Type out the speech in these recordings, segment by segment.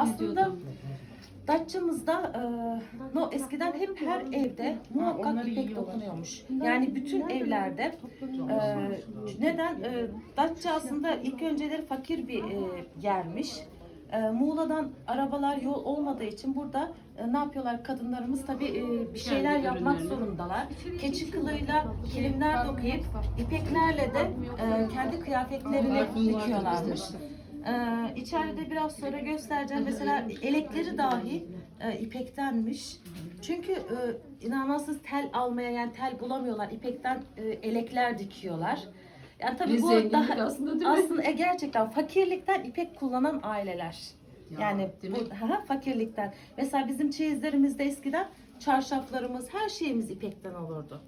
Aslında Datça'mızda e, no eskiden hep her evde muhakkak ipek dokunuyormuş. Yani bütün evlerde e, neden e, Datça aslında ilk önceleri fakir bir e, yermiş. E, Muğla'dan arabalar yol olmadığı için burada e, ne yapıyorlar? Kadınlarımız tabii e, bir şeyler yapmak zorundalar. Keçi kılıyla kilimler dokuyup ipeklerle de e, kendi kıyafetlerini dikiyorlarmış. Ee, içeride biraz sonra göstereceğim. Mesela elekleri dahi e, ipektenmiş. Çünkü e, inanılmaz tel almaya yani tel bulamıyorlar. İpekten e, elekler dikiyorlar. Yani tabii Bir bu zenginlik daha aslında değil mi? aslında e, gerçekten fakirlikten ipek kullanan aileler. Ya, yani değil bu, ha, fakirlikten. Mesela bizim çeyizlerimizde eskiden çarşaflarımız, her şeyimiz ipekten olurdu.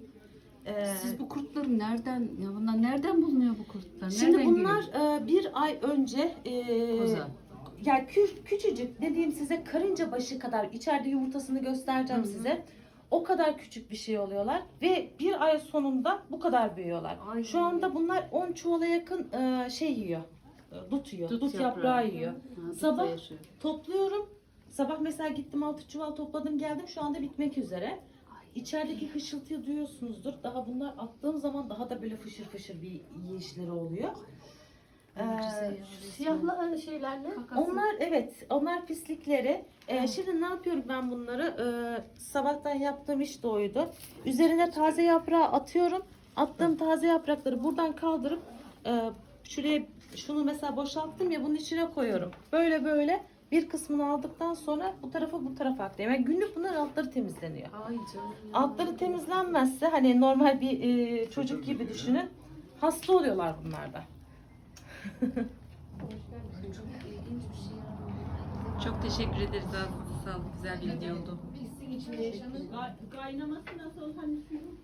Ee, Siz bu kurtları nereden, ya bunlar nereden bulunuyor bu kurtlar? Şimdi Nereden bunlar geliyor? e, bir ay önce e, Koza. yani kü- küçücük dediğim size karınca başı kadar içeride yumurtasını göstereceğim Hı hı. size. O kadar küçük bir şey oluyorlar ve bir ay sonunda bu kadar büyüyorlar. Ay. Şu anda bunlar 10 çuvala yakın e, şey yiyor. e, Dut yiyor. Dut, yaprağı, yiyor. Ha, Sabah yaşıyor. Topluyorum. Sabah mesela gittim 6 çuval topladım geldim. Şu anda bitmek üzere. İçerideki hışıltıyı duyuyorsunuzdur. Daha bunlar attığım zaman daha da böyle fışır fışır bir yiyişleri oluyor. Ee, Siyahlı şeyler ne? Onlar evet, onlar pislikleri. Ee, şimdi ne yapıyorum ben bunları? Ee, sabahtan yaptığım iş de oydu. Üzerine taze yaprağı atıyorum. Attığım taze yaprakları buradan kaldırıp e, şuraya şunu mesela boşalttım ya bunun içine koyuyorum. Böyle böyle bir kısmını aldıktan sonra bu tarafa bu tarafa aktarıyorum. Yani günlük bunların altları temizleniyor. Ay canım. Altları temizlenmezse hani normal bir e, çocuk gibi düşünün. Hasta oluyorlar bunlarda. Çok teşekkür ederiz ağzınıza sağlık. Güzel bir video oldu. Kaynaması nasıl hani suyu?